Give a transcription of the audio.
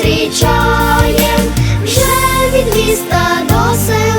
зустрічаєм вже від міста до.